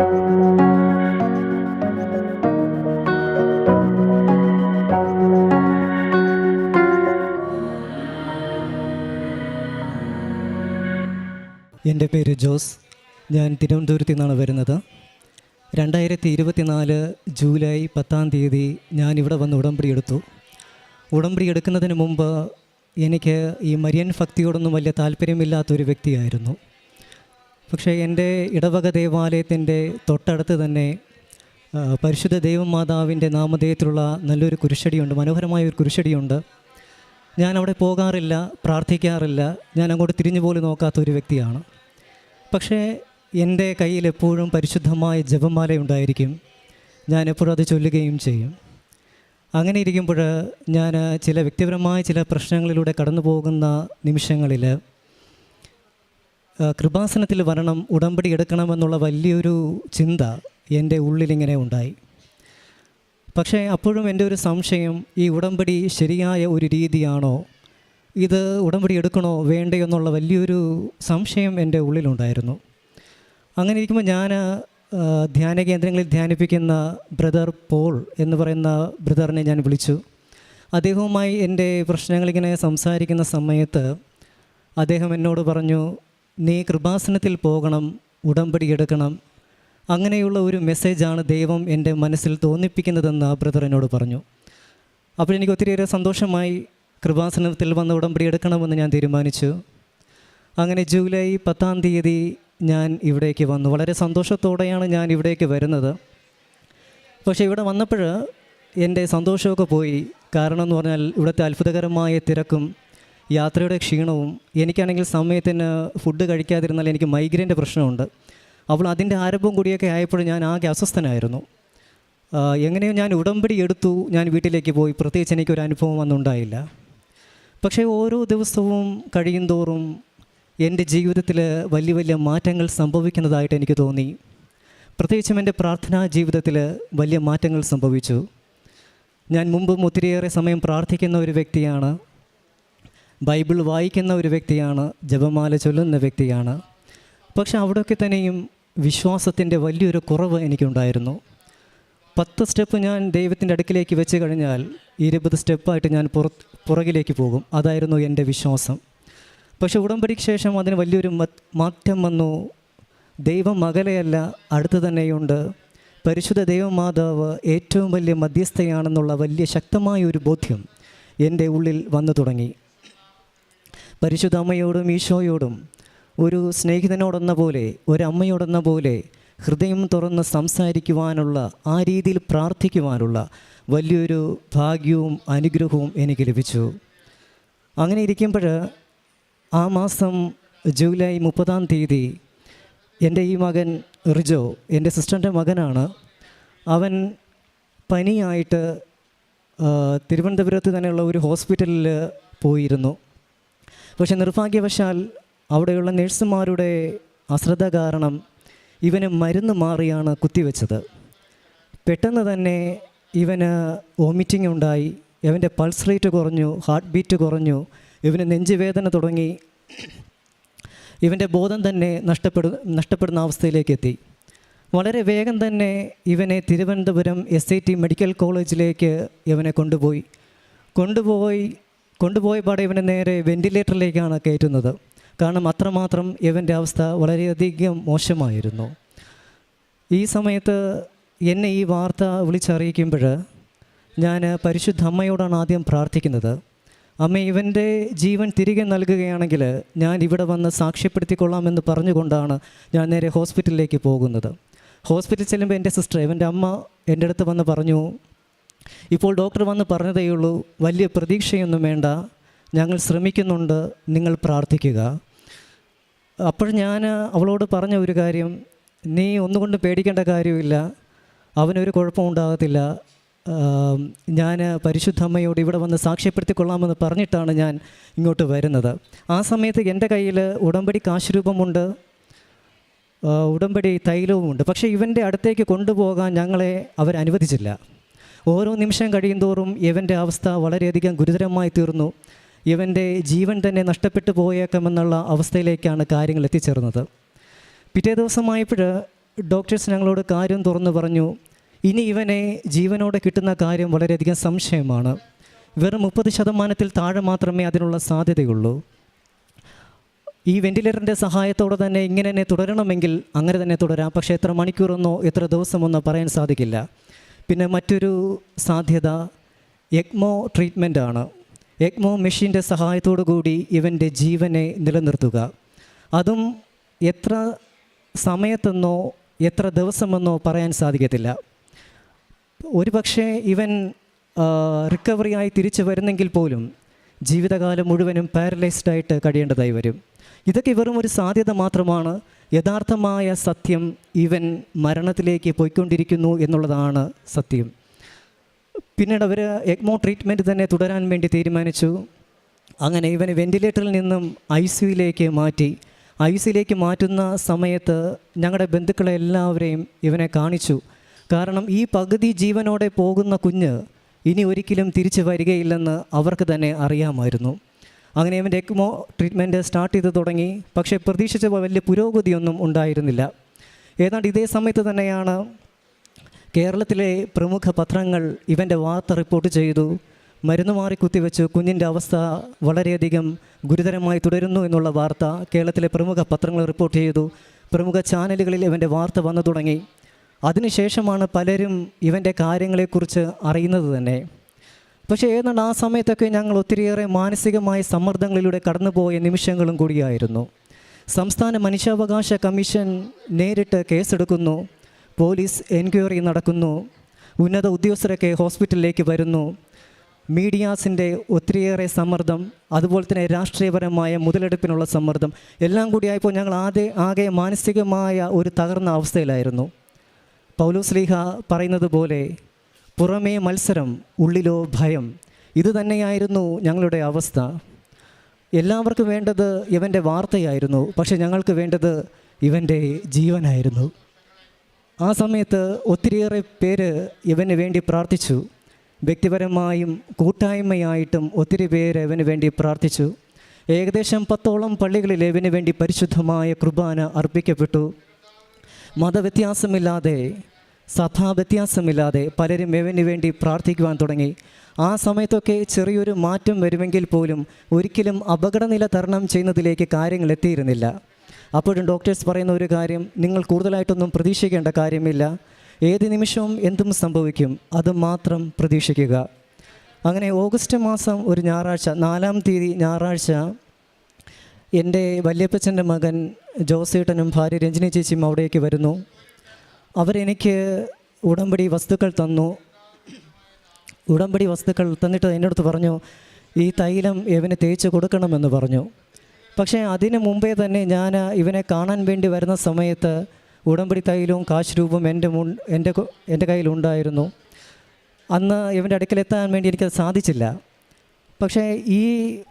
എന്റെ പേര് ജോസ്. ഞാൻ തിരുവനന്തപുരത്തു നിന്നാണ് വരുന്നത്. രണ്ടായിരത്തി ഇരുപത്തിനാല് ജൂലൈ പത്താം തീയതി ഞാൻ ഇവിടെ വന്ന് ഉടമ്പടി എടുത്തു. ഉടമ്പടി എടുക്കുന്നതിന് മുമ്പ് എനിക്ക് ഈ മരിയൻ ഭക്തിയോടൊന്നും വലിയ താല്പര്യമില്ലാത്തൊരു വ്യക്തിയായിരുന്നു. പക്ഷേ എന്റെ ഇടവക ദേവാലയത്തിന്റെ തൊട്ടടുത്ത് തന്നെ പരിശുദ്ധ ദൈവമാതാവിന്റെ നാമധേയത്തിലുള്ള നല്ലൊരു കുരിശടിയുണ്ട് മനോഹരമായ ഒരു കുരിശടിയുണ്ട്. ഞാൻ അവിടെ പോകാറില്ല പ്രാർത്ഥിക്കാറില്ല ഞാൻ അങ്ങോട്ട് തിരിഞ്ഞു പോലും നോക്കാത്ത ഒരു വ്യക്തിയാണ്. പക്ഷേ എന്റെ കയ്യിൽ എപ്പോഴും പരിശുദ്ധമായ ജപമാല ഉണ്ടായിരിക്കും ഞാൻ എപ്പോഴും അത് ചൊല്ലുകയും ചെയ്യും. അങ്ങനെ ഇരിക്കുമ്പോൾ ഞാൻ ചില വ്യക്തിപരമായ ചില പ്രശ്നങ്ങളിലൂടെ കടന്നു പോകുന്ന നിമിഷങ്ങളിൽ കൃപാസനത്തിൽ വരണം ഉടമ്പടി എടുക്കണമെന്നുള്ള വലിയൊരു ചിന്ത എന്റെ ഉള്ളിലിങ്ങനെ ഉണ്ടായി. പക്ഷേ അപ്പോഴും എന്റെ ഒരു സംശയം ഈ ഉടമ്പടി ശരിയായ ഒരു രീതിയാണോ? ഇത് ഉടമ്പടി എടുക്കണോ വേണ്ടയോ എന്നുള്ള വലിയൊരു സംശയം എന്റെ ഉള്ളിലുണ്ടായിരുന്നു. അങ്ങനെ ഇരിക്കുമ്പോൾ ഞാൻ ധ്യാന കേന്ദ്രങ്ങളിൽ ധ്യാനിപ്പിക്കുന്ന ബ്രദർ പോൾ എന്ന് പറയുന്ന ബ്രദറിനെ ഞാൻ വിളിച്ചു. അദ്ദേഹവുമായി എന്റെ പ്രശ്നങ്ങളിങ്ങനെ സംസാരിക്കുന്ന സമയത്ത് അദ്ദേഹം എന്നോട് പറഞ്ഞു നീ കൃപാസനത്തിൽ പോകണം ഉടമ്പടി എടുക്കണം. അങ്ങനെയുള്ള ഒരു മെസ്സേജാണ് ദൈവം എന്റെ മനസ്സിൽ തോന്നിപ്പിക്കുന്നതെന്ന് ആ ബ്രദർ എന്നോട് പറഞ്ഞു. അപ്പോൾ എനിക്ക് ഒത്തിരിയേറെ സന്തോഷമായി കൃപാസനത്തിൽ വന്ന് ഉടമ്പടി എടുക്കണമെന്ന് ഞാൻ തീരുമാനിച്ചു. അങ്ങനെ ജൂലൈ പത്താം തീയതി ഞാൻ ഇവിടേക്ക് വന്നു. വളരെ സന്തോഷത്തോടെയാണ് ഞാൻ ഇവിടേക്ക് വരുന്നത്. പക്ഷേ ഇവിടെ വന്നപ്പോൾ എന്റെ സന്തോഷമൊക്കെ പോയി. കാരണം എന്ന് പറഞ്ഞാൽ ഇവിടുത്തെ അത്ഭുതകരമായ തിരക്കും യാത്രയുടെ ക്ഷീണവും എനിക്കാണെങ്കിൽ സമയത്തിന് ഫുഡ് കഴിക്കാതിരുന്നാൽ എനിക്ക് മൈഗ്രൈന്റെ പ്രശ്നമുണ്ട്. അപ്പോൾ അതിന്റെ ആരംഭം കൂടിയൊക്കെ ആയപ്പോൾ ഞാൻ ആകെ അസ്വസ്ഥനായിരുന്നു. എങ്ങനെയോ ഞാൻ ഉടമ്പടി എടുത്തു. ഞാൻ വീട്ടിലേക്ക് പോയി. പ്രത്യേകിച്ച് എനിക്കൊരു അനുഭവം ഒന്നുണ്ടായില്ല പക്ഷേ ഓരോ ദിവസവും കഴിയുന്തോറും എന്റെ ജീവിതത്തിൽ വലിയ വലിയ മാറ്റങ്ങൾ സംഭവിക്കുന്നതായിട്ട് എനിക്ക് തോന്നി. പ്രത്യേകിച്ചും എന്റെ പ്രാർത്ഥനാ ജീവിതത്തിൽ വലിയ മാറ്റങ്ങൾ സംഭവിച്ചു. ഞാൻ മുമ്പും ഒത്തിരിയേറെ സമയം പ്രാർത്ഥിക്കുന്ന ഒരു വ്യക്തിയാണ്. ബൈബിൾ വായിക്കുന്ന ഒരു വ്യക്തിയാണ് ജപമാല ചൊല്ലുന്ന വ്യക്തിയാണ്. പക്ഷെ അവിടെയൊക്കെ തന്നെയും വിശ്വാസത്തിന്റെ വലിയൊരു കുറവ് എനിക്കുണ്ടായിരുന്നു. പത്ത് സ്റ്റെപ്പ് ഞാൻ ദൈവത്തിന്റെ അടുക്കിലേക്ക് വെച്ച് കഴിഞ്ഞാൽ ഇരുപത് സ്റ്റെപ്പായിട്ട് ഞാൻ പുറ പുറകിലേക്ക് പോകും. അതായിരുന്നു എന്റെ വിശ്വാസം. പക്ഷെ ഉടമ്പടിക്ക് ശേഷം അതിന് വലിയൊരു മാറ്റം വന്നു. ദൈവം മകലെയല്ല അടുത്ത് തന്നെയുണ്ട്. പരിശുദ്ധ ദൈവമാതാവ് ഏറ്റവും വലിയ മധ്യസ്ഥയാണെന്നുള്ള വലിയ ശക്തമായ ഒരു ബോധ്യം എന്റെ ഉള്ളിൽ വന്നു തുടങ്ങി. പരിശുദ്ധ അമ്മയോടും ഈശോയോടും ഒരു സ്നേഹിതനോടെന്ന പോലെ ഒരമ്മയോടെന്ന പോലെ ഹൃദയം തുറന്ന് സംസാരിക്കുവാനുള്ള ആ രീതിയിൽ പ്രാർത്ഥിക്കുവാനുള്ള വലിയൊരു ഭാഗ്യവും അനുഗ്രഹവും എനിക്ക് ലഭിച്ചു. അങ്ങനെ ഇരിക്കുമ്പോൾ ആ മാസം ജൂലൈ മുപ്പതാം തീയതി എന്റെ ഈ മകൻ റിജോ എന്റെ സിസ്റ്ററിന്റെ മകനാണ്. അവൻ പനിയായിട്ട് തിരുവനന്തപുരത്ത് തന്നെയുള്ള ഒരു ഹോസ്പിറ്റലിൽ പോയിരുന്നു. പക്ഷെ നിർഭാഗ്യവശാൽ അവിടെയുള്ള നഴ്സുമാരുടെ അശ്രദ്ധ കാരണം ഇവന് മരുന്ന് മാറിയാണ് കുത്തിവെച്ചത്. പെട്ടെന്ന് തന്നെ ഇവന് വോമിറ്റിംഗ് ഉണ്ടായി. ഇവന്റെ പൾസ് റേറ്റ് കുറഞ്ഞു ഹാർട്ട് ബീറ്റ് കുറഞ്ഞു. ഇവന് നെഞ്ചുവേദന തുടങ്ങി. ഇവന്റെ ബോധം തന്നെ നഷ്ടപ്പെടു നഷ്ടപ്പെടുന്ന അവസ്ഥയിലേക്ക് എത്തി. വളരെ വേഗം തന്നെ ഇവനെ Thiruvananthapuram S I T medical കോളേജിലേക്ക് ഇവനെ കൊണ്ടുപോയി. കൊണ്ടുപോയി കൊണ്ടുപോയ പാടെ ഇവനെ നേരെ വെന്റിലേറ്ററിലേക്കാണ് കയറ്റുന്നത്. കാരണം അത്രമാത്രം ഇവന്റെ അവസ്ഥ വളരെയധികം മോശമായിരുന്നു. ഈ സമയത്ത് എന്നെ ഈ വാർത്ത വിളിച്ചറിയിക്കുമ്പോൾ ഞാൻ പരിശുദ്ധ അമ്മയോടാണ് ആദ്യം പ്രാർത്ഥിക്കുന്നത്. അമ്മ ഇവന്റെ ജീവൻ തിരികെ നൽകുകയാണെങ്കിൽ ഞാൻ ഇവിടെ വന്ന് സാക്ഷ്യപ്പെടുത്തിക്കൊള്ളാമെന്ന് പറഞ്ഞുകൊണ്ടാണ് ഞാൻ നേരെ ഹോസ്പിറ്റലിലേക്ക് പോകുന്നത്. ഹോസ്പിറ്റലിൽ ചെല്ലുമ്പോൾ എന്റെ സിസ്റ്റർ ഇവന്റെ അമ്മ എന്റെ അടുത്ത് വന്ന് പറഞ്ഞു ഇപ്പോൾ ഡോക്ടർ വന്ന് പറഞ്ഞതേയുള്ളൂ വലിയ പ്രതീക്ഷയൊന്നും വേണ്ട ഞങ്ങൾ ശ്രമിക്കുന്നുണ്ട് നിങ്ങൾ പ്രാർത്ഥിക്കുക. അപ്പോൾ ഞാൻ അവളോട് പറഞ്ഞ ഒരു കാര്യം നീ ഒന്നുകൊണ്ട് പേടിക്കേണ്ട കാര്യമില്ല അവനൊരു കുഴപ്പം ഉണ്ടാകത്തില്ല. ഞാൻ ഞാൻ പരിശുദ്ധമ്മയോട് ഇവിടെ വന്ന് സാക്ഷ്യപ്പെടുത്തിക്കൊള്ളാമെന്ന് പറഞ്ഞിട്ടാണ് ഞാൻ ഇങ്ങോട്ട് വരുന്നത്. ആ സമയത്ത് എന്റെ കയ്യിൽ ഉടമ്പടി കാശ് രൂപമുണ്ട് ആ, ഉടമ്പടി തൈലവുമുണ്ട്. പക്ഷേ ഇവന്റെ അടുത്തേക്ക് കൊണ്ടുപോകാൻ ഞങ്ങളെ അവരനുവദിച്ചില്ല. ഓരോ നിമിഷം കഴിയുന്തോറും ഇവന്റെ അവസ്ഥ വളരെയധികം ഗുരുതരമായി തീർന്നു. ഇവന്റെ ജീവൻ തന്നെ നഷ്ടപ്പെട്ടു പോയേക്കാമെന്നുള്ള അവസ്ഥയിലേക്കാണ് കാര്യങ്ങൾ എത്തിച്ചേർന്നത്. പിറ്റേ ദിവസമായപ്പോൾ ഡോക്ടേഴ്സ് ഞങ്ങളോട് കാര്യം തുറന്നു പറഞ്ഞു ഇനി ഇവനെ ജീവനോടെ കിട്ടുന്ന കാര്യം വളരെയധികം സംശയമാണ്. വെറും മുപ്പത് ശതമാനത്തിൽ താഴെ മാത്രമേ അതിനുള്ള സാധ്യതയുള്ളൂ. ഈ വെന്റിലേറ്ററിന്റെ സഹായത്തോടെ തന്നെ ഇങ്ങനെ തന്നെ തുടരണമെങ്കിൽ അങ്ങനെ തന്നെ തുടരാം. പക്ഷേ എത്ര മണിക്കൂറെന്നോ എത്ര ദിവസമെന്നോ പറയാൻ സാധിക്കില്ല. പിന്നെ മറ്റൊരു സാധ്യത എക്മോ ട്രീറ്റ്മെന്റ് ആണ്. എക്മോ മെഷീന്റെ സഹായത്തോടു കൂടി ഇവന്റെ ജീവനെ നിലനിർത്തുക. അതും എത്ര സമയത്തെന്നോ എത്ര ദിവസമെന്നോ പറയാൻ സാധിക്കത്തില്ല. ഒരു പക്ഷേ ഇവൻ റിക്കവറിയായി തിരിച്ചു വരുന്നെങ്കിൽ പോലും ജീവിതകാലം മുഴുവനും പാരലൈസ്ഡ് ആയിട്ട് കഴിയേണ്ടതായി വരും. ഇതൊക്കെ വെറും ഒരു സാധ്യത മാത്രമാണ്. യഥാർത്ഥമായ സത്യം ഇവൻ മരണത്തിലേക്ക് പോയിക്കൊണ്ടിരിക്കുന്നു എന്നുള്ളതാണ് സത്യം. പിന്നീട് അവർ എക്മോ ട്രീറ്റ്മെന്റ് തന്നെ തുടരാൻ വേണ്ടി തീരുമാനിച്ചു. അങ്ങനെ ഇവനെ വെന്റിലേറ്ററിൽ നിന്നും ഐ സിയുയിലേക്ക് മാറ്റി. ഐ സിയിലേക്ക് മാറ്റുന്ന സമയത്ത് ഞങ്ങളുടെ ബന്ധുക്കളെ എല്ലാവരെയും ഇവനെ കാണിച്ചു. കാരണം ഈ പകുതി ജീവനോടെ പോകുന്ന കുഞ്ഞ് ഇനി ഒരിക്കലും തിരിച്ചു വരികയില്ലെന്ന് അവർക്ക് തന്നെ അറിയാമായിരുന്നു. അങ്ങനെ അവൻ എക്മോ ട്രീറ്റ്മെന്റ് സ്റ്റാർട്ട് ചെയ്ത് തുടങ്ങി. പക്ഷേ പ്രതീക്ഷിച്ച വലിയ പുരോഗതിയൊന്നും ഉണ്ടായിരുന്നില്ല. ഏതാണ്ട് ഇതേ സമയത്ത് തന്നെയാണ് കേരളത്തിലെ പ്രമുഖ പത്രങ്ങൾ ഇവന്റെ വാർത്ത റിപ്പോർട്ട് ചെയ്തു. മരുന്ന് മാറി കുത്തിവെച്ച് കുഞ്ഞിന്റെ അവസ്ഥ വളരെയധികം ഗുരുതരമായി തുടരുന്നു എന്നുള്ള വാർത്ത കേരളത്തിലെ പ്രമുഖ പത്രങ്ങൾ റിപ്പോർട്ട് ചെയ്തു. പ്രമുഖ ചാനലുകളിൽ ഇവന്റെ വാർത്ത വന്നു തുടങ്ങി. അതിനുശേഷമാണ് പലരും ഇവന്റെ കാര്യങ്ങളെക്കുറിച്ച് അറിയുന്നത് തന്നെ. പക്ഷേ ഏതാണ്ട് ആ സമയത്തൊക്കെ ഞങ്ങൾ ഒത്തിരിയേറെ മാനസികമായ സമ്മർദ്ദങ്ങളിലൂടെ കടന്നുപോയ നിമിഷങ്ങളും കൂടിയായിരുന്നു. സംസ്ഥാന മനുഷ്യാവകാശ കമ്മീഷൻ നേരിട്ട് കേസെടുക്കുന്നു. പോലീസ് എൻക്വയറി നടക്കുന്നു. ഉന്നത ഉദ്യോഗസ്ഥരൊക്കെ ഹോസ്പിറ്റലിലേക്ക് വരുന്നു. മീഡിയാസിന്റെ ഒത്തിരിയേറെ സമ്മർദ്ദം അതുപോലെ തന്നെ രാഷ്ട്രീയപരമായ മുതലെടുപ്പിനുള്ള സമ്മർദ്ദം എല്ലാം കൂടിയായപ്പോൾ ഞങ്ങൾ ആദ്യ ആകെ മാനസികമായ ഒരു തകർന്ന അവസ്ഥയിലായിരുന്നു. പൗലോസ്ലീഹ പറയുന്നത് പോലെ പുറമേ മത്സരം ഉള്ളിലോ ഭയം. ഇതുതന്നെയായിരുന്നു ഞങ്ങളുടെ അവസ്ഥ. എല്ലാവർക്കും വേണ്ടത് ഇവന്റെ വാർത്തയായിരുന്നു പക്ഷെ ഞങ്ങൾക്ക് വേണ്ടത് ഇവന്റെ ജീവനായിരുന്നു. ആ സമയത്ത് ഒത്തിരിയേറെ പേര് ഇവന് വേണ്ടി പ്രാർത്ഥിച്ചു. വ്യക്തിപരമായും കൂട്ടായ്മയായിട്ടും ഒത്തിരി പേര് ഇവന് വേണ്ടി പ്രാർത്ഥിച്ചു. ഏകദേശം പത്തോളം പള്ളികളിൽ ഇവന് വേണ്ടി പരിശുദ്ധമായ കുർബാന അർപ്പിക്കപ്പെട്ടു. മതവ്യത്യാസമില്ലാതെ സഭാവ്യത്യാസമില്ലാതെ പലരും ഇവന് വേണ്ടി പ്രാർത്ഥിക്കുവാൻ തുടങ്ങി. ആ സമയത്തൊക്കെ ചെറിയൊരു മാറ്റം വരുമെങ്കിൽ പോലും ഒരിക്കലും അപകടനില തരണം ചെയ്യുന്നതിലേക്ക് കാര്യങ്ങൾ എത്തിയിരുന്നില്ല. അപ്പോഴും ഡോക്ടേഴ്സ് പറയുന്ന ഒരു കാര്യം നിങ്ങൾ കൂടുതലായിട്ടൊന്നും പ്രതീക്ഷിക്കേണ്ട കാര്യമില്ല. ഏത് നിമിഷവും എന്തും സംഭവിക്കും. അത് മാത്രം പ്രതീക്ഷിക്കുക. അങ്ങനെ ഓഗസ്റ്റ് മാസം ഒരു ഞായറാഴ്ച നാലാം തീയതി ഞായറാഴ്ച എന്റെ വല്യപ്പച്ചന്റെ മകൻ ജോസേട്ടനും ഭാര്യ രഞ്ജിനി ചേച്ചിയും അവിടേക്ക് വരുന്നു. അവരെനിക്ക് ഉടമ്പടി വസ്തുക്കൾ തന്നു. ഉടമ്പടി വസ്തുക്കൾ തന്നിട്ട് എന്റെ അടുത്ത് പറഞ്ഞു ഈ തൈലം ഇവന് തേച്ച് കൊടുക്കണമെന്ന് പറഞ്ഞു. പക്ഷേ അതിന് മുമ്പേ തന്നെ ഞാൻ ഇവനെ കാണാൻ വേണ്ടി വരുന്ന സമയത്ത് ഉടമ്പടി തൈലവും കാശ് രൂപവും എന്റെ മുൻ എന്റെ എന്റെ കയ്യിലുണ്ടായിരുന്നു അന്ന് ഇവന്റെ അടുക്കലെത്താൻ വേണ്ടി എനിക്കത് സാധിച്ചില്ല. പക്ഷേ ഈ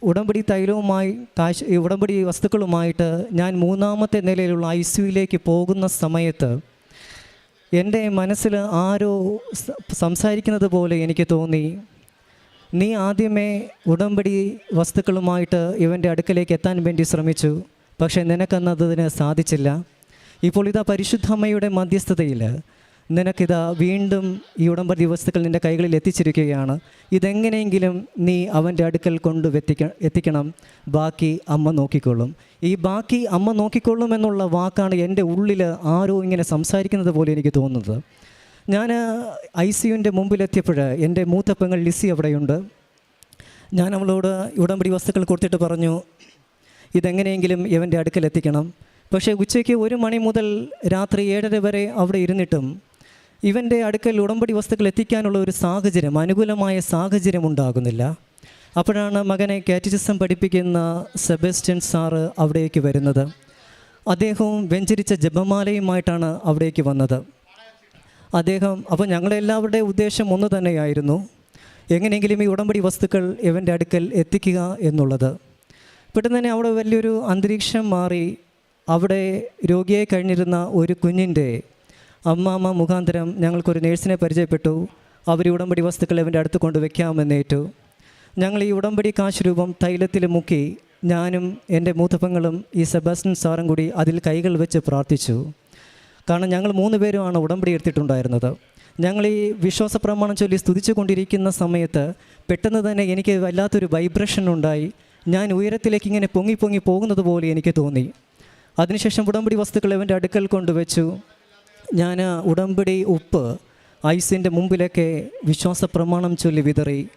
ഉടമ്പടി തൈലവുമായി കാശ് ഈ ഉടമ്പടി വസ്തുക്കളുമായിട്ട് ഞാൻ മൂന്നാമത്തെ നിലയിലുള്ള ഐ സിയുയിലേക്ക് പോകുന്ന സമയത്ത് എന്റെ മനസ്സിൽ ആരോ സംസാരിക്കുന്നത് പോലെ എനിക്ക് തോന്നി. നീ ആദ്യമേ ഉടമ്പടി വസ്തുക്കളുമായിട്ട് ഇവന്റെ അടുക്കലേക്ക് എത്താൻ വേണ്ടി ശ്രമിച്ചു. പക്ഷേ നിനക്കന്നതിന് സാധിച്ചില്ല. ഇപ്പോൾ ഇതാ പരിശുദ്ധമ്മയുടെ മധ്യസ്ഥതയിൽ. നിനക്കിതാ വീണ്ടും ഈ ഉടമ്പടി വസ്തുക്കൾ നിന്റെ കൈകളിൽ എത്തിച്ചിരിക്കുകയാണ്. ഇതെങ്ങനെയെങ്കിലും നീ അവന്റെ അടുക്കൽ കൊണ്ട് എത്തിക്ക എത്തിക്കണം. ബാക്കി അമ്മ നോക്കിക്കൊള്ളും. ഈ ബാക്കി അമ്മ നോക്കിക്കൊള്ളും എന്നുള്ള വാക്കാണ് എന്റെ ഉള്ളിൽ ആരോ ഇങ്ങനെ സംസാരിക്കുന്നത് പോലെ എനിക്ക് തോന്നുന്നത്. ഞാൻ ഐ സിയുന്റെ മുമ്പിലെത്തിയപ്പോൾ എന്റെ മൂത്ത പെങ്ങൾ ലിസി അവിടെയുണ്ട്. ഞാൻ അവളോട് ഉടമ്പടി വസ്തുക്കൾ കൊടുത്തിട്ട് പറഞ്ഞു ഇതെങ്ങനെയെങ്കിലും ഇവന്റെ അടുക്കൽ എത്തിക്കണം. പക്ഷേ ഉച്ചയ്ക്ക് ഒരു മണി മുതൽ രാത്രി ഏഴര വരെ അവിടെ ഇരുന്നിട്ടും ഇവന്റെ അടുക്കൽ ഉടമ്പടി വസ്തുക്കൾ എത്തിക്കാനുള്ള ഒരു സാഹചര്യം അനുകൂലമായ സാഹചര്യം ഉണ്ടാകുന്നില്ല. അപ്പോഴാണ് മകനെ കാറ്ററ്റിസം പഠിപ്പിക്കുന്ന സെബസ്റ്റ്യൻ സാറ് അവിടേക്ക് വരുന്നത്. അദ്ദേഹവും വെഞ്ചരിച്ച ജപമാലയുമായിട്ടാണ് അവിടേക്ക് വന്നത്. അദ്ദേഹം അപ്പോൾ ഞങ്ങളെല്ലാവരുടെ ഉദ്ദേശം ഒന്ന് തന്നെയായിരുന്നു. എങ്ങനെയെങ്കിലും ഈ ഉടമ്പടി വസ്തുക്കൾ ഇവന്റെ അടുക്കൽ എത്തിക്കുക എന്നുള്ളത്. പെട്ടെന്ന് തന്നെ അവിടെ വലിയൊരു അന്തരീക്ഷം മാറി അവിടെ രോഗിയെ കഴിഞ്ഞിരുന്ന ഒരു കുഞ്ഞിന്റെ അമ്മാമ്മ മുഖാന്തരം ഞങ്ങൾക്കൊരു നേഴ്സിനെ പരിചയപ്പെട്ടു. അവർ ഉടമ്പടി വസ്തുക്കൾ അവന്റെ അടുത്ത് കൊണ്ട് വയ്ക്കാമെന്നേറ്റു ഞങ്ങൾ ഈ ഉടമ്പടി കാശ് രൂപം തൈലത്തിൽ മുക്കി ഞാനും എന്റെ മൂത്തപ്പങ്ങളും ഈ സെബാസ്റ്റൻ സാറും കൂടി അതിൽ കൈകൾ വെച്ച് പ്രാർത്ഥിച്ചു. കാരണം ഞങ്ങൾ മൂന്ന് പേരുമാണ് ഉടമ്പടി എടുത്തിട്ടുണ്ടായിരുന്നത്. ഞങ്ങൾ ഈ വിശ്വാസ പ്രമാണം ചൊല്ലി സ്തുതിച്ചു കൊണ്ടിരിക്കുന്ന സമയത്ത് പെട്ടെന്ന് തന്നെ എനിക്ക് വല്ലാത്തൊരു വൈബ്രേഷൻ ഉണ്ടായി. ഞാൻ ഉയരത്തിലേക്ക് ഇങ്ങനെ പൊങ്ങി പൊങ്ങി പോകുന്നത് പോലെ എനിക്ക് തോന്നി. അതിനുശേഷം ഉടമ്പടി വസ്തുക്കൾ അവന്റെ അടുക്കൽ കൊണ്ടുവച്ചു ഞാൻ ഉടമ്പടി ഉപ്പ് ഐസിന്റെ മുമ്പിലൊക്കെ വിശ്വാസ പ്രമാണം ചൊല്ലി വിതറി.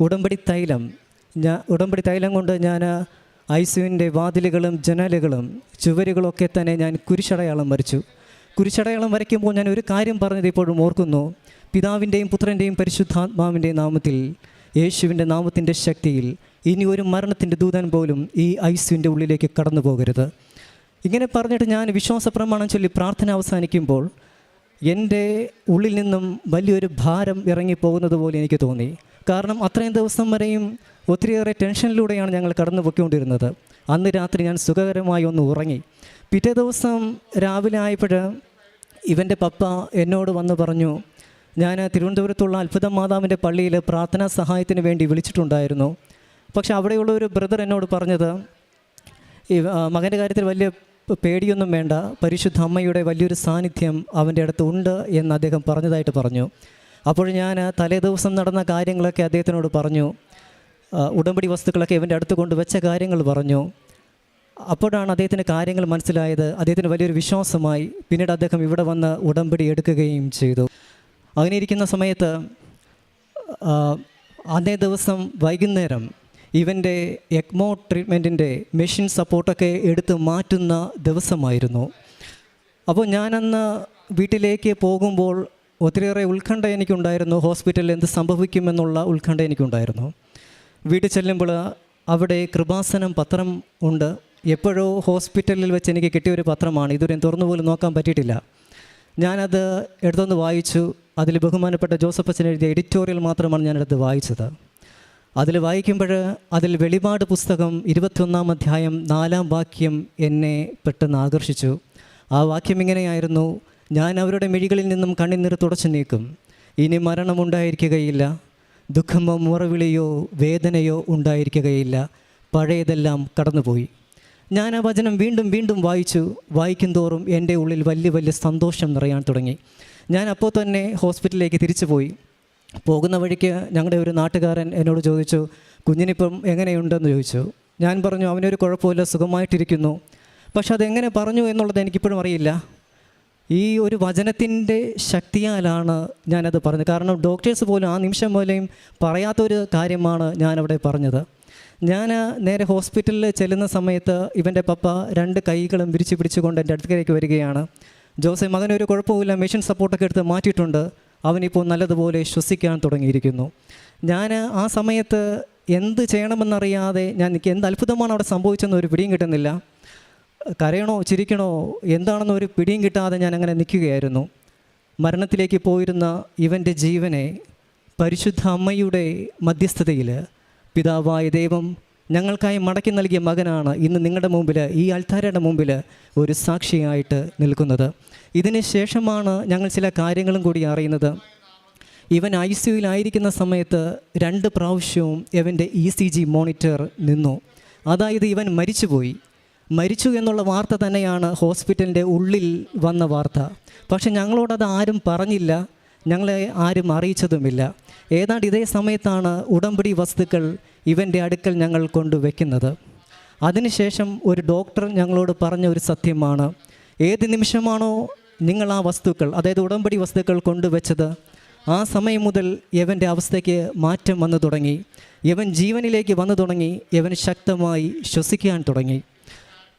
ഉടമ്പടി തൈലം. ഞാൻ ഉടമ്പടി തൈലം കൊണ്ട് ഞാൻ ഐസുവിന്റെ വാതിലുകളും ജനലുകളും ചുവരുകളൊക്കെ തന്നെ ഞാൻ കുരിശടയാളം വരച്ചു. കുരിശടയാളം വരയ്ക്കുമ്പോൾ ഞാൻ ഒരു കാര്യം പറഞ്ഞത് ഇപ്പോഴും ഓർക്കുന്നു. പിതാവിന്റെയും പുത്രന്റെയും പരിശുദ്ധാത്മാവിന്റെയും നാമത്തിൽ യേശുവിന്റെ നാമത്തിന്റെ ശക്തിയിൽ ഇനി ഒരു മരണത്തിന്റെ ദൂതൻ പോലും ഈ ഐസുവിന്റെ ഉള്ളിലേക്ക് കടന്നു പോകരുത് ഇങ്ങനെ പറഞ്ഞിട്ട് ഞാൻ വിശ്വാസ പ്രമാണം ചൊല്ലി പ്രാർത്ഥന അവസാനിക്കുമ്പോൾ എന്റെ ഉള്ളിൽ നിന്നും വലിയൊരു ഭാരം ഇറങ്ങിപ്പോകുന്നത് പോലെ എനിക്ക് തോന്നി. കാരണം അത്രയും ദിവസം വരെയും ഒത്തിരിയേറെ ടെൻഷനിലൂടെയാണ് ഞങ്ങൾ കടന്നു പൊയ്ക്കൊണ്ടിരുന്നത് അന്ന് രാത്രി ഞാൻ സുഖകരമായി ഒന്ന് ഉറങ്ങി. പിറ്റേ ദിവസം രാവിലെ ആയപ്പോൾ ഇവന്റെ പപ്പ എന്നോട് വന്ന് പറഞ്ഞു ഞാൻ തിരുവനന്തപുരത്തുള്ള അത്ഭുത മാതാവിന്റെ പള്ളിയിൽ പ്രാർത്ഥനാ സഹായത്തിന് വേണ്ടി വിളിച്ചിട്ടുണ്ടായിരുന്നു. പക്ഷെ അവിടെയുള്ള ഒരു ബ്രദർ എന്നോട് പറഞ്ഞത് ഈ മകന്റെ കാര്യത്തിൽ വലിയ പേടിയൊന്നും വേണ്ട. പരിശുദ്ധ അമ്മയുടെ വലിയൊരു സാന്നിധ്യം അവന്റെ അടുത്ത് ഉണ്ട് എന്ന് അദ്ദേഹം പറഞ്ഞതായിട്ട് പറഞ്ഞു. അപ്പോൾ ഞാൻ തലേ ദിവസം നടന്ന കാര്യങ്ങളൊക്കെ അദ്ദേഹത്തിനോട് പറഞ്ഞു. ഉടമ്പടി വസ്തുക്കളൊക്കെ ഇവന്റെ അടുത്ത് കൊണ്ടുവച്ച കാര്യങ്ങൾ പറഞ്ഞു. അപ്പോഴാണ് അദ്ദേഹത്തിന് കാര്യങ്ങൾ മനസ്സിലായത്. അദ്ദേഹത്തിന് വലിയൊരു വിശ്വാസമായി. പിന്നീട് അദ്ദേഹം ഇവിടെ വന്ന് ഉടമ്പടി എടുക്കുകയും ചെയ്തു. അങ്ങനെ ഇരിക്കുന്ന സമയത്ത് അന്നേ ദിവസം വൈകുന്നേരം ഇവന്റെ എക്മോ ട്രീറ്റ്മെന്റിന്റെ മെഷീൻ സപ്പോർട്ടൊക്കെ എടുത്ത് മാറ്റുന്ന ദിവസമായിരുന്നു. അപ്പോൾ ഞാനന്ന് വീട്ടിലേക്ക് പോകുമ്പോൾ ഒത്തിരിയേറെ ഉത്കണ്ഠ എനിക്കുണ്ടായിരുന്നു. ഹോസ്പിറ്റലിൽ എന്ത് സംഭവിക്കുമെന്നുള്ള ഉത്കണ്ഠ എനിക്കുണ്ടായിരുന്നു. വീട്ടിൽ ചെല്ലുമ്പോൾ അവിടെ കൃപാസനം പത്രം ഉണ്ട്. എപ്പോഴോ ഹോസ്പിറ്റലിൽ വെച്ച് എനിക്ക് കിട്ടിയ ഒരു പത്രമാണ്. ഇതുവരെ തുറന്നു പോലും നോക്കാൻ പറ്റിയിട്ടില്ല. ഞാനത് എടുത്തൊന്ന് വായിച്ചു. അതിൽ ബഹുമാനപ്പെട്ട ജോസഫ് അച്ഛൻ എഴുതിയ എഡിറ്റോറിയൽ മാത്രമാണ് ഞാനെടുത്ത് വായിച്ചത്. അതിൽ വായിക്കുമ്പോൾ അതിൽ വെളിപാട് പുസ്തകം ഇരുപത്തിയൊന്നാം അധ്യായം നാലാം വാക്യം എന്നെ പെട്ടെന്ന് ആകർഷിച്ചു. ആ വാക്യം ഇങ്ങനെയായിരുന്നു ഞാൻ അവരുടെ മിഴികളിൽ നിന്നും കണ്ണിനീർ തുടച്ചു നീക്കും ഇനി മരണമുണ്ടായിരിക്കുകയില്ല ദുഃഖമോ മുറവിളിയോ വേദനയോ ഉണ്ടായിരിക്കുകയില്ല. പഴയതെല്ലാം കടന്നുപോയി. ഞാൻ ആ വചനം വീണ്ടും വീണ്ടും വായിച്ചു. വായിക്കും തോറും എന്റെ ഉള്ളിൽ വലിയ വലിയ സന്തോഷം നിറയാൻ തുടങ്ങി. ഞാൻ അപ്പോൾ തന്നെ ഹോസ്പിറ്റലിലേക്ക് തിരിച്ചു പോയി പോകുന്ന വഴിക്ക് ഞങ്ങളുടെ ഒരു നാട്ടുകാരൻ എന്നോട് ചോദിച്ചു കുഞ്ഞിനിപ്പം എങ്ങനെയുണ്ടെന്ന് ചോദിച്ചു. ഞാൻ പറഞ്ഞു അവനൊരു കുഴപ്പമില്ല സുഖമായിട്ടിരിക്കുന്നു. പക്ഷെ അതെങ്ങനെ പറഞ്ഞു എന്നുള്ളത് എനിക്കിപ്പോഴും അറിയില്ല. ഈ ഒരു വചനത്തിന്റെ ശക്തിയാലാണ് ഞാനത് പറഞ്ഞത്. കാരണം ഡോക്ടേഴ്സ് പോലും ആ നിമിഷം പോലെയും പറയാത്തൊരു കാര്യമാണ് ഞാനവിടെ പറഞ്ഞത്. ഞാൻ നേരെ ഹോസ്പിറ്റലിൽ ചെല്ലുന്ന സമയത്ത് ഇവന്റെ പപ്പ രണ്ട് കൈകളും വിരിച്ചു പിടിച്ചുകൊണ്ട് എന്റെ അടുത്തേക്ക് വരികയാണ്. ജോസെ മകനൊരു കുഴപ്പമില്ല മെഷീൻ സപ്പോർട്ടൊക്കെ എടുത്ത് മാറ്റിയിട്ടുണ്ട്. അവനിപ്പോൾ നല്ലതുപോലെ ശ്വസിക്കാൻ തുടങ്ങിയിരിക്കുന്നു. ഞാൻ ആ സമയത്ത് എന്ത് ചെയ്യണമെന്നറിയാതെ ഞാൻ എനിക്ക് എന്ത് അത്ഭുതമാണ് അവിടെ സംഭവിച്ചെന്ന് ഒരു പിടിയും കിട്ടുന്നില്ല. കരയണോ ചിരിക്കണോ എന്താണെന്ന് ഒരു പിടിയും കിട്ടാതെ ഞാൻ അങ്ങനെ നിൽക്കുകയായിരുന്നു. മരണത്തിലേക്ക് പോയിരുന്ന ഇവന്റെ ജീവനെ പരിശുദ്ധ അമ്മയുടെ മധ്യസ്ഥതയിൽ പിതാവായ ദൈവം ഞങ്ങൾക്കായി മടക്കി നൽകിയ മകനാണ് ഇന്ന് നിങ്ങളുടെ മുമ്പിൽ ഈ അൽത്താരയുടെ മുമ്പിൽ ഒരു സാക്ഷിയായിട്ട് നിൽക്കുന്നത്. ഇതിന് ശേഷമാണ് ഞങ്ങൾ ചില കാര്യങ്ങളും കൂടി അറിയുന്നത്. ഇവൻ ഐ സിയുലായിരിക്കുന്ന സമയത്ത് രണ്ട് പ്രാവശ്യവും ഇവന്റെ ഇ സി ജി മോണിറ്റർ നിന്നു. അതായത് ഇവൻ മരിച്ചുപോയി. മരിച്ചു എന്നുള്ള വാർത്ത തന്നെയാണ് ഹോസ്പിറ്റലിന്റെ ഉള്ളിൽ വന്ന വാർത്ത. പക്ഷെ ഞങ്ങളോടത് ആരും പറഞ്ഞില്ല. ഞങ്ങളെ ആരും അറിയിച്ചതുമില്ല. ഏതാണ്ട് ഇതേ സമയത്താണ് ഉടമ്പടി വസ്തുക്കൾ ഇവന്റെ അടുക്കൽ ഞങ്ങൾ കൊണ്ടുവയ്ക്കുന്നത്. അതിനുശേഷം ഒരു ഡോക്ടർ ഞങ്ങളോട് പറഞ്ഞ ഒരു സത്യമാണ്. ഏത് നിമിഷമാണോ നിങ്ങൾ ആ വസ്തുക്കൾ അതായത് ഉടമ്പടി വസ്തുക്കൾ കൊണ്ടുവച്ചത് ആ സമയം മുതൽ യവന്റെ അവസ്ഥയ്ക്ക് മാറ്റം വന്നു തുടങ്ങി. യവൻ ജീവനിലേക്ക് വന്നു തുടങ്ങി. യവൻ ശക്തമായി ശ്വസിക്കാൻ തുടങ്ങി.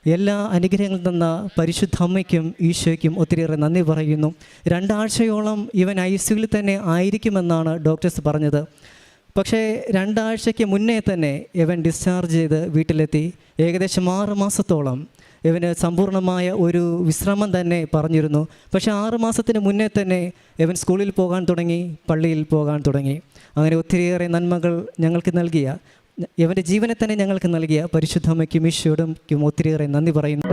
എല്ലാ അനുഗ്രഹങ്ങളും തന്ന പരിശുദ്ധ അമ്മയ്ക്കും ഈശോയ്ക്കും ഒത്തിരിയേറെ നന്ദി പറയുന്നു. രണ്ടാഴ്ചയോളം ഇവൻ ഐ സിയുവിൽ തന്നെ ആയിരിക്കുമെന്നാണ് ഡോക്ടേഴ്സ് പറഞ്ഞത്. പക്ഷേ രണ്ടാഴ്ചയ്ക്ക് മുന്നേ തന്നെ ഇവൻ ഡിസ്ചാർജ് ചെയ്ത് വീട്ടിലെത്തി. ഏകദേശം ആറ് മാസത്തോളം ഇവന് സമ്പൂർണമായ ഒരു വിശ്രമം തന്നെ പറഞ്ഞിരുന്നു. പക്ഷേ ആറ് മാസത്തിന് മുന്നേ തന്നെ ഇവൻ സ്കൂളിൽ പോകാൻ തുടങ്ങി പള്ളിയിൽ പോകാൻ തുടങ്ങി. അങ്ങനെ ഒത്തിരിയേറെ നന്മകൾ ഞങ്ങൾക്ക് നൽകിയ ഇവന്റെ ജീവനെ തന്നെ ഞങ്ങൾക്ക് നൽകിയ പരിശുദ്ധമ്മയ്ക്കും ഈശോടും ഒത്തിരിയേറെ നന്ദി പറയുന്നു.